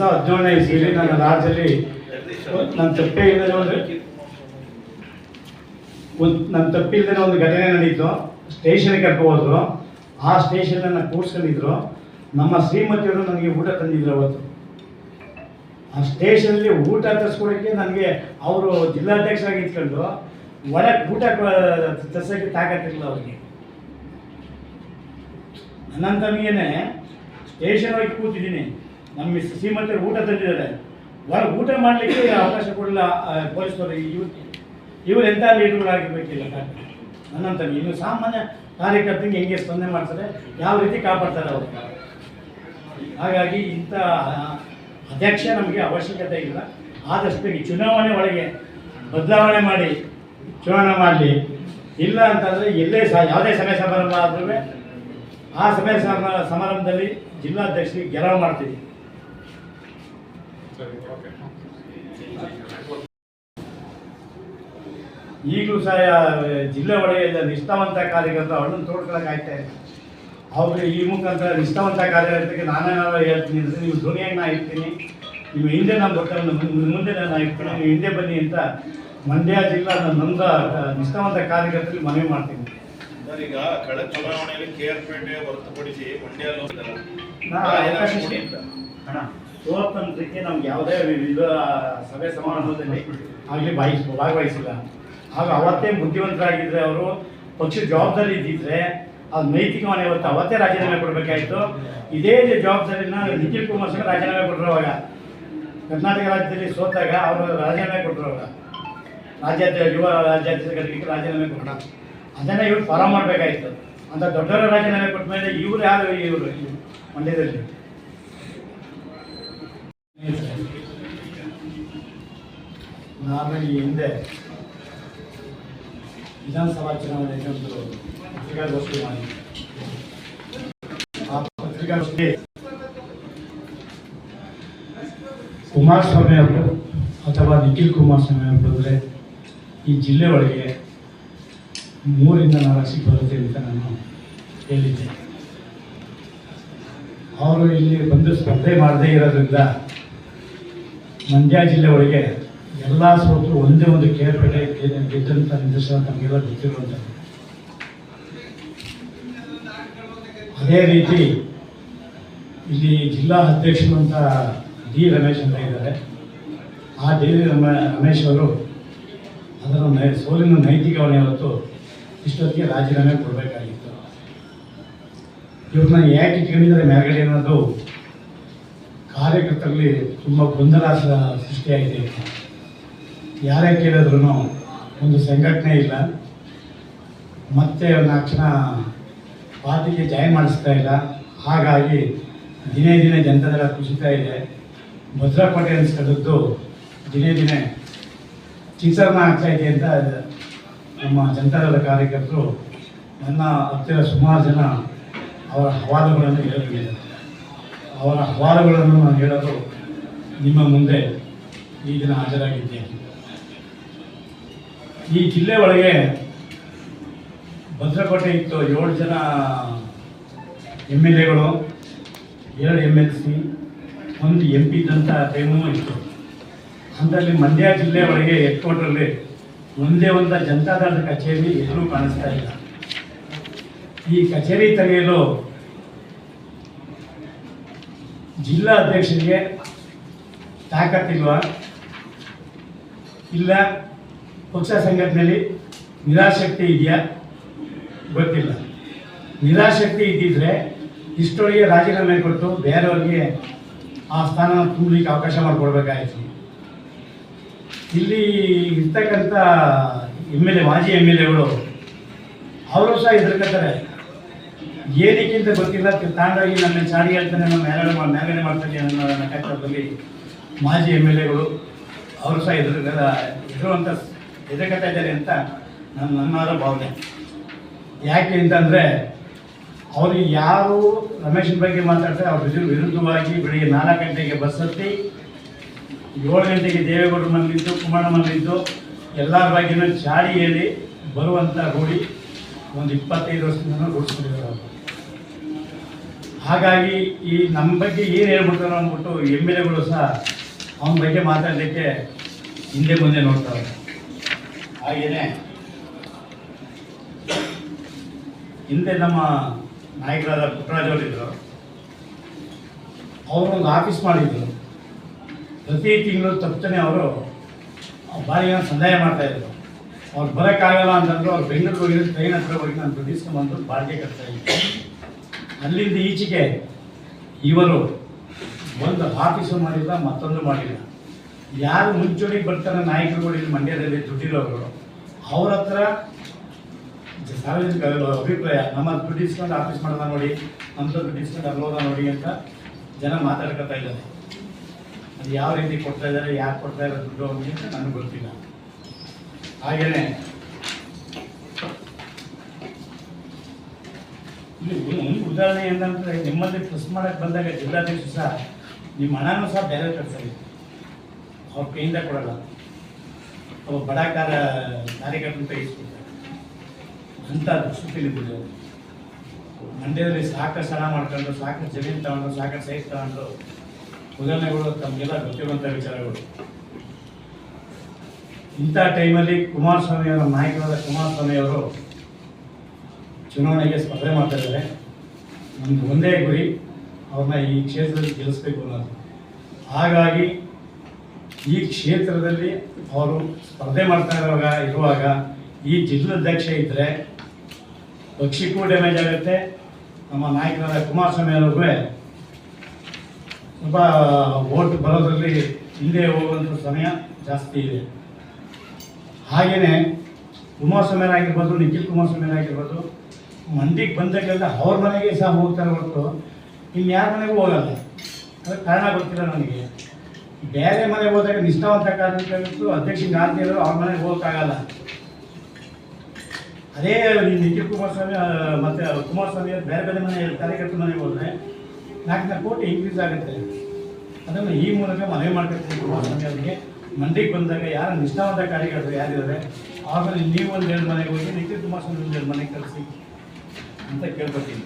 ಹದಿನೇಳನೇ ನನ್ನ ರಾಜ್ಯದಲ್ಲಿ ನನ್ನ ತಪ್ಪೇ ಇಲ್ಲದೆ ಒಂದು ಒಂದು ನನ್ನ ತಪ್ಪಿಲ್ಲದೆ ಒಂದು ಘಟನೆ ನಡೀತು. ಸ್ಟೇಷನ್ಗೆ ಕರ್ಕೊ ಹೋದ್ರು. ಆ ಸ್ಟೇಷನ್ನ ಕೂರ್ಸ್ಕೊಂಡಿದ್ರು ನಮ್ಮ ಶ್ರೀಮತಿಯವರು ನನಗೆ ಊಟ ತಂದಿದ್ರು ಅವತ್ತು. ಆ ಸ್ಟೇಷನಲ್ಲಿ ಊಟ ತರಿಸ್ಕೊಡೋಕ್ಕೆ ನನಗೆ ಅವರು ಜಿಲ್ಲಾಧ್ಯಕ್ಷರಾಗಿ ಇಟ್ಕೊಂಡು ಒಳಗೆ ಊಟ ತರ್ಸೋಕ್ಕೆ ತಾಕತ್ತಿರಲಿಲ್ಲ ಅವ್ರಿಗೆ. ನನ್ನ ತಮಗೇನೆ ಸ್ಟೇಷನ್ ಒಳಗೆ ಕೂತಿದ್ದೀನಿ. ನಮ್ಮ ಶ್ರೀಮಂತರು ಊಟ ತಂದಿದ್ದಾರೆ. ಹೊರಗೆ ಊಟ ಮಾಡಲಿಕ್ಕೆ ಅವಕಾಶ ಕೊಡಲಿಲ್ಲ ಪೊಲೀಸರು ಇವ್ರು ಇವರು ಎಂಥ ಲೀಡರ್ಗಳಾಗಿರ್ಬೇಕಿಲ್ಲ ನನ್ನಂತ ಇನ್ನು ಸಾಮಾನ್ಯ ಕಾರ್ಯಕರ್ತರಿಗೆ ಹೆಂಗೆ ಸ್ಪಂದನೆ ಮಾಡ್ತಾರೆ, ಯಾವ ರೀತಿ ಕಾಪಾಡ್ತಾರೆ ಅವರು. ಹಾಗಾಗಿ ಇಂಥ ಅಧ್ಯಕ್ಷ ನಮಗೆ ಅವಶ್ಯಕತೆ ಇಲ್ಲ. ಆದಷ್ಟು ಈ ಚುನಾವಣೆ ಒಳಗೆ ಬದಲಾವಣೆ ಮಾಡಿ, ಚುನಾವಣೆ ಮಾಡಲಿ. ಇಲ್ಲ ಅಂತಂದರೆ ಎಲ್ಲೇ ಸಹ ಯಾವುದೇ ಸಮಯ ಸಮಾರಂಭ ಆದ್ರೂ, ಆ ಸಮಯ ಸಮ, ಸಮಾರಂಭದಲ್ಲಿ ಜಿಲ್ಲಾಧ್ಯಕ್ಷರಿಗೆ ಗೆಲುವು ಮಾಡ್ತೀವಿ. ಈಗಲೂ ಸಹ ಜಿಲ್ಲೆ ಒಳಗೆ ನಿಷ್ಠಾವಂತ ಕಾರ್ಯಕರ್ತ ಅವ್ರನ್ನ ತೋಡ್ಕೊಳಕ್ಕೆ ಆಗ್ತಾ ಇದೆ ಅವ್ರಿಗೆ ಈ ಮುಖಾಂತರ ನಿಷ್ಠಾವಂತ ಕಾರ್ಯಕರ್ತರಿಗೆ ನಾನೇನಾದ್ರು ಹೇಳ್ತೀನಿ ಅಂದರೆ ನೀವು ಧ್ವನಿಯಾಗಿ ನಾ ಇರ್ತೀನಿ ನೀವು ಹಿಂದೆ ನಾನು ಬರ್ತಾರೆ ಮುಂದೆ ನಾನು ಇರ್ತೀನಿ ನೀವು ಹಿಂದೆ ಬನ್ನಿ ಅಂತ ಮಂಡ್ಯ ಜಿಲ್ಲಾ ನೊಂದ ನಿಷ್ಠಾವಂತ ಕಾರ್ಯಕರ್ತರಿಗೆ ಮನವಿ ಮಾಡ್ತೀನಿ. ಈಗ ಕಳೆದ ಚುನಾವಣೆಯಲ್ಲಿ ಕೇರ್ಪೇಟೆ ಹೊರತುಪಡಿಸಿ ಮಂಡ್ಯ. ಅಣ್ಣ ಸ್ವಾತಂತ್ರ್ಯಕ್ಕೆ ನಮ್ಗೆ ಯಾವುದೇ ವಿವಿಧ ಸಭೆ ಸಮಾರಂಭದಲ್ಲಿ ಆಗಲಿ ಬಾಯಿಸ್ ಭಾಗವಹಿಸಿಲ್ಲ. ಆಗ ಅವತ್ತೇ ಬುದ್ಧಿವಂತರಾಗಿದ್ದರೆ ಅವರು, ಪಕ್ಷ ಜವಾಬ್ದಾರಿ ಇದ್ದಿದ್ರೆ ಅದು ನೈತಿಕವಾಗಿ ಇವತ್ತು ಅವತ್ತೇ ರಾಜೀನಾಮೆ ಕೊಡಬೇಕಾಯಿತು. ಇದೇ ಜವಾಬ್ದಾರಿನ ನಿಖಿಲ್ ಕುಮಾರಸ್ವಾಮಿ ರಾಜೀನಾಮೆ ಕೊಟ್ಟರು ಅವಾಗ. ಕರ್ನಾಟಕ ರಾಜ್ಯದಲ್ಲಿ ಸೋತಾಗ ಅವರು ರಾಜೀನಾಮೆ ಕೊಟ್ಟರು ಅವಾಗ. ರಾಜ್ಯಾಧ್ಯಕ್ಷ ಯುವ ರಾಜ್ಯಾಧ್ಯಕ್ಷರಿಗೆ ರಾಜೀನಾಮೆ ಕೊಟ್ಟರು ಅದನ್ನ ಇವ್ರು ಫಾರಂ ಮಾಡಬೇಕಾಯ್ತು. ಅಂತ ದೊಡ್ಡವರ ರಾಜೀನಾಮೆ ಕೊಟ್ಟ ಮೇಲೆ ಇವ್ರು ಯಾರು ಇವರು? ಮಂಡ್ಯದಲ್ಲಿ ನಾನು ಈ ಹಿಂದೆ ವಿಧಾನಸಭಾ ಚುನಾವಣೆಗೆ ಒಂದು ಪತ್ರಿಕಾಗೋಷ್ಠಿ ಮಾಡಿ ಆ ಪತ್ರಿಕಾಗೋಷ್ಠಿ ಕುಮಾರಸ್ವಾಮಿ ಅವರು ಅಥವಾ ನಿಖಿಲ್ ಕುಮಾರಸ್ವಾಮಿ ಅವರು ಬಂದರೆ ಈ ಜಿಲ್ಲೆ ಒಳಗೆ ಮೂರಿಂದ ನಾಲ್ಕು ಸೀಟ್ ಬರುತ್ತೆ ಅಂತ ನಾನು ಹೇಳಿದ್ದೆ. ಅವರು ಇಲ್ಲಿ ಬಂದು ಸ್ಪರ್ಧೆ ಮಾಡದೇ ಇರೋದ್ರಿಂದ ಮಂಡ್ಯ ಜಿಲ್ಲೆ ಒಳಗೆ ಎಲ್ಲ ಸೋತರು ಒಂದೇ ಒಂದು ಕೇರ್ಪೇಟೆ ಗೆದ್ದ- ಗೆದ್ದಂಥ ನಿರ್ದೇಶನ ತಮಗೆಲ್ಲ ಗೊತ್ತಿರುವಂಥದ್ದು. ಅದೇ ರೀತಿ ಇಲ್ಲಿ ಜಿಲ್ಲಾ ಅಧ್ಯಕ್ಷರು ಅಂತ ಡಿ ರಮೇಶ್ ಅಂತ ಇದ್ದಾರೆ. ಆ ಡಿ ರಮ ರಮೇಶ್ ಅವರು ಅದರ ನೈ ಸೋಲಿನ ನೈತಿಕವನ್ನು ಇವತ್ತು ಇಷ್ಟೊತ್ತಿಗೆ ರಾಜೀನಾಮೆ ಕೊಡಬೇಕಾಗಿತ್ತು. ಇವ್ರನ್ನ ಯಾಕೆ ಇಟ್ಕೊಂಡಿದ್ದಾರೆ ಮೇಲ್ಗಡೆ ಅನ್ನೋದು ಕಾರ್ಯಕರ್ತರಲ್ಲಿ ತುಂಬ ಗೊಂದಲ ಸೃಷ್ಟಿಯಾಗಿದೆ. ಯಾರೇ ಕೇಳಿದ್ರು ಒಂದು ಸಂಘಟನೆ ಇಲ್ಲ. ಮತ್ತೆ ನಾಲ್ಕು ಜನ ಪಾರ್ಟಿಗೆ ಜಾಯಿನ್ ಮಾಡಿಸ್ತಾ ಇಲ್ಲ. ಹಾಗಾಗಿ ದಿನೇ ದಿನೇ ಜನತಾದಳ ಕುಸಿತಾ ಇದೆ. ಭದ್ರಕೋಟೆ ಅನಿಸ್ಕೊಳ್ಳದ್ದು ದಿನೇ ದಿನೇ ಚಿಂಚರಣ ಆಗ್ತಾ ಇದೆ ಅಂತ ನಮ್ಮ ಜನತಾದಳ ಕಾರ್ಯಕರ್ತರು ನನ್ನ ಹತ್ತಿರ ಸುಮಾರು ಜನ ಅವರ ಹವಾಲುಗಳನ್ನು ಹೇಳಲಿದ್ದಾರೆ ಅವರ ಹವಾಲುಗಳನ್ನು ನಾನು ಹೇಳಲು ನಿಮ್ಮ ಮುಂದೆ ಈ ದಿನ ಹಾಜರಾಗಿದ್ದೇನೆ. ಈ ಜಿಲ್ಲೆ ಒಳಗೆ ಭದ್ರಕೋಟೆ ಇತ್ತು ಏಳು ಜನ ಎಂ ಎಲ್ ಎಗಳು, ಎರಡು ಎಂ ಎಲ್ ಸಿ, ಒಂದು ಎಂ ಪಿ ಇದ್ದಂಥ ಟೈಮೂ ಇತ್ತು. ಅಂಥಲ್ಲಿ ಮಂಡ್ಯ ಜಿಲ್ಲೆ ಒಳಗೆ ಹೆಡ್ ಕ್ವಾರ್ಟರಲ್ಲಿ ಒಂದೇ ಒಂದು ಜನತಾದಳದ ಕಚೇರಿ ಎಲ್ಲೂ ಕಾಣಿಸ್ತಾ ಇಲ್ಲ. ಈ ಕಚೇರಿ ತೆಗೆಯಲು ಜಿಲ್ಲಾ ಅಧ್ಯಕ್ಷರಿಗೆ ತಾಕತ್ತಿಲ್ವ ಇಲ್ಲ, ಪಕ್ಷ ಸಂಘಟನೆಯಲ್ಲಿ ನಿರಾಸಕ್ತಿ ಇದೆಯಾ? ಗೊತ್ತಿಲ್ಲ. ನಿರಾಸಕ್ತಿ ಇದ್ದಿದ್ರೆ ಇಷ್ಟೊಳಗೆ ರಾಜೀನಾಮೆ ಕೊಟ್ಟು ಬೇರೆಯವ್ರಿಗೆ ಆ ಸ್ಥಾನ ತುಂಬಲಿಕ್ಕೆ ಅವಕಾಶ ಮಾಡಿಕೊಡ್ಬೇಕಾಯ್ತು. ಇಲ್ಲಿ ಇರ್ತಕ್ಕಂಥ ಎಂ ಎಲ್ ಎ, ಮಾಜಿ ಎಂ ಎಲ್ ಎಗಳು, ಅವರು ಸಹ ಹೆದರ್ಕತ್ತಾರೆ. ಏನಕ್ಕಿಂತ ಗೊತ್ತಿಲ್ಲ ತಾಂಡಾಗಿ ನನ್ನ ಚಾಡಿ ಹೇಳ್ತಾನೆ ನಮ್ಮ ಮೇಲೆ ಮೇಲೆ ಮಾಡ್ತಾನೆ ಅನ್ನೋ ಲೆಕ್ಕಾಚಾರದಲ್ಲಿ ಮಾಜಿ ಎಂ ಎಲ್ ಎಗಳು, ಅವರು ಸಹ ಎದುರು ಎದುರುವಂಥ ಎದುರುಕತ್ತಾ ಇದ್ದಾರೆ ಅಂತ ನನ್ನ ನನ್ನಾರ ಭಾವನೆ. ಯಾಕೆ ಅಂತಂದರೆ, ಅವ್ರಿಗೆ ಯಾರು ರಮೇಶನ ಬಗ್ಗೆ ಮಾತಾಡ್ತಾರೆ, ಅವ್ರ ವಿರು- ವಿರುದ್ಧವಾಗಿ ಬೆಳಿಗ್ಗೆ ನಾಲ್ಕು ಗಂಟೆಗೆ ಬಸ್ ಹತ್ತಿ, ಏಳು ಗಂಟೆಗೆ ದೇವೇಗೌಡರ ಮನೆಯಲ್ಲಿದ್ದು ಕುಮಾರ ಮನೆಯಲ್ಲಿದ್ದು ಎಲ್ಲರ ಬಗ್ಗೆನೂ ಚಾಡಿ ಹೇಳಿ ಬರುವಂಥ ರೂಢಿ. ಒಂದು ಇಪ್ಪತ್ತೈದು ವರ್ಷದಿಂದ ರೂಢಿಸ್ಕೊಂಡಿದ್ದಾರೆ ಅವರು. ಹಾಗಾಗಿ ಈ ನಮ್ಮ ಬಗ್ಗೆ ಏನು ಹೇಳ್ಬಿಡ್ತಾರೋ ಅಂದ್ಬಿಟ್ಟು ಎಂ ಎಲ್ ಎಗಳು ಸಹ ಅವನ ಬಗ್ಗೆ ಮಾತಾಡಲಿಕ್ಕೆ ಹಿಂದೆ ಮುಂದೆ ನೋಡ್ತಾರೆ. ಹಾಗೆಯೇ ಹಿಂದೆ ನಮ್ಮ ನಾಯಕರಾದ ಪುಟ್ಟರಾಜ್ ಅವರಿದ್ದರು ಅವರು ಒಂದು ಆಫೀಸ್ ಮಾಡಿದ್ರು. ಪ್ರತಿ ತಿಂಗಳು ತಪ್ಪನೆ ಅವರು ಏನೋ ಸಂದಾಯ ಮಾಡ್ತಾ ಇದ್ರು. ಅವ್ರು ಬರೋಕ್ಕಾಗಲ್ಲ ಅಂತಂದ್ರು ಅವ್ರು ಬೆಂಗಳೂರು ಹೋಗಿದ್ರು ಟ್ರೈನ್ ಹತ್ರ ಹೋಗಿ ನಾನು ದುಡ್ಡು ಇಸ್ಕೊಂಡ್ಬಂದು ಬಾಡಿಗೆ ಕಟ್ತಾ ಇದ್ದೆ ಅಲ್ಲಿಂದ ಈಚೆಗೆ ಇವರು ಒಂದು ಆಫೀಸು ಮಾಡಿಲ್ಲ, ಮತ್ತೊಂದು ಮಾಡಿಲ್ಲ. ಯಾರು ಮುಂಚೂಣಿಗೆ ಬರ್ತಾರೆ ನಾಯಕರುಗಳು ಇಲ್ಲಿ ಮಂಡ್ಯದಲ್ಲಿ ದುಡ್ಡಿರೋರು, ಅವ್ರ ಹತ್ರ ಸಾರ್ವಜನಿಕ ಅಭಿಪ್ರಾಯ, ನಮ್ಮ ದುಡ್ಡು ಇಸ್ಕೊಂಡು ಆಫೀಸ್ ಮಾಡೋದ ನೋಡಿ ನಮ್ಮದು ದುಡ್ಡು ಇಸ್ಕೊಂಡು ಅಲ್ಲೋದ ನೋಡಿ ಅಂತ ಜನ ಮಾತಾಡ್ಕೊತಾ ಇದ್ದಾರೆ. ಅದು ಯಾವ ರೀತಿ ಕೊಡ್ತಾ ಇದ್ದಾರೆ, ಯಾರು ಕೊಡ್ತಾ ಇದ್ದಾರೆ ದುಡ್ಡು ಅಂತ ನನಗೆ ಗೊತ್ತಿಲ್ಲ. ಹಾಗೇನೆ. ಉದಾಹರಣೆ ಏನಂದ್ರೆ ನಿಮ್ಮಲ್ಲಿ ಟ್ರಸ್ಟ್ ಮಾಡಕ್ಕೆ ಬಂದಾಗ ಜಿಲ್ಲಾಧ್ಯಕ್ಷ ಸಹ ನಿಮ್ಮ ಹಣನೂ ಸಹ ಬೇರೆ ಕಟ್ಸಲಿ ಅವ್ರ ಕೈಯಿಂದ ಕೊಡಲ್ಲ. ಅವ್ರು ಬಡ ಕಾರ ಕಾರ್ಯಕರ್ತನ ಇಷ್ಟ ಅಂತ ದುಸ್ಥಿತಿಲಿದ್ದರು ಮಂಡ್ಯದಲ್ಲಿ ಸಾಕಷ್ಟು ಹಣ ಮಾಡ್ಕೊಂಡು ಸಾಕಷ್ಟು ಜಮೀನು ತಗೊಂಡು ಸಾಕಷ್ಟು ಸೈಟ್ ತಗೊಂಡು ಉದಾಹರಣೆಗಳು ತಮಗೆಲ್ಲ ಗೊತ್ತಿರುವಂಥ ವಿಚಾರಗಳು. ಇಂಥ ಟೈಮಲ್ಲಿ ಕುಮಾರಸ್ವಾಮಿ ಅವರ ನಾಯಕರಾದ ಕುಮಾರಸ್ವಾಮಿ ಅವರು ಚುನಾವಣೆಗೆ ಸ್ಪರ್ಧೆ ಮಾಡ್ತಾ ಇದ್ದಾರೆ. ನಮ್ದು ಒಂದೇ ಗುರಿ, ಅವ್ರನ್ನ ಈ ಕ್ಷೇತ್ರದಲ್ಲಿ ಗೆಲ್ಲಿಸ್ಬೇಕು ಅನ್ನೋದು. ಹಾಗಾಗಿ ಈ ಕ್ಷೇತ್ರದಲ್ಲಿ ಅವರು ಸ್ಪರ್ಧೆ ಮಾಡ್ತಾ ಇರುವಾಗ ಇರುವಾಗ ಈ ಜಿಲ್ಲಾಧ್ಯಕ್ಷ ಇದ್ದರೆ ಪಕ್ಷಕ್ಕೂ ಡ್ಯಾಮೇಜ್ ಆಗುತ್ತೆ. ನಮ್ಮ ನಾಯಕರಾದ ಕುಮಾರಸ್ವಾಮಿ ಅವ್ರಿಗೂ ಸ್ವಲ್ಪ ಓಟ್ ಬರೋದ್ರಲ್ಲಿ ಹಿಂದೆ ಹೋಗುವಂಥ ಸಮಯ ಜಾಸ್ತಿ ಇದೆ. ಹಾಗೆಯೇ ಕುಮಾರಸ್ವಾಮಿ ಆಗಿರ್ಬೋದು ನಿಖಿಲ್ ಕುಮಾರಸ್ವಾಮಿ ಆಗಿರ್ಬೋದು ಮಂದಿಗೆ ಬಂದಾಗೆಲ್ಲ ಅವ್ರ ಮನೆಗೆ ಸಹ ಹೋಗ್ತಾರೆ ಹೊರತು ಇನ್ನು ಯಾರ ಮನೆಗೂ ಹೋಗಲ್ಲ. ಅದಕ್ಕೆ ಕಾರಣ ಗೊತ್ತಿಲ್ಲ ನನಗೆ. ಬೇರೆ ಮನೆಗೆ ಹೋದಾಗ ನಿಷ್ಠಾವಂತ ಕಾರ್ಯಕರ್ತರು ಅಧ್ಯಕ್ಷ ಗಾಂಧಿ ಅವರು ಮನೆಗೆ ಹೋಗೋಕ್ಕಾಗಲ್ಲ. ಅದೇ ನಿಖಿಲ್ ಕುಮಾರಸ್ವಾಮಿ ಮತ್ತು ಮತ್ತೆ ಕುಮಾರಸ್ವಾಮಿ ಅವರು ಬೇರೆ ಬೇರೆ ಮನೆ ಕಾರ್ಯಕರ್ತರ ಮನೆಗೆ ಹೋದರೆ ನಾಲ್ಕು ನಾಲ್ಕು ಕೋಟಿ ಇನ್ಕ್ರೀಸ್ ಆಗುತ್ತೆ. ಅದನ್ನು ಈ ಮೂಲಕ ಮನವಿ ಮಾಡ್ಕೊಳ್ತೀನಿ ಕುಮಾರಸ್ವಾಮಿ ಅವರಿಗೆ ಮಂಡಿಗೆ ಬಂದಾಗ ಯಾರ ನಿಷ್ಠಾವಂತ ಕಾರ್ಯಕರ್ತರು ಯಾರಿದ್ದಾರೆ? ಆಮೇಲೆ ನೀವು ಒಂದು ಎರಡು ಮನೆಗೆ ಹೋಗಿ ನಿಖಿಲ್ ಕುಮಾರಸ್ವಾಮಿ ಒಂದು ಎರಡು ಮನೆಗೆ ಕಳಿಸಿ ಅಂತ ಕೇಳ್ಕೊತೀನಿ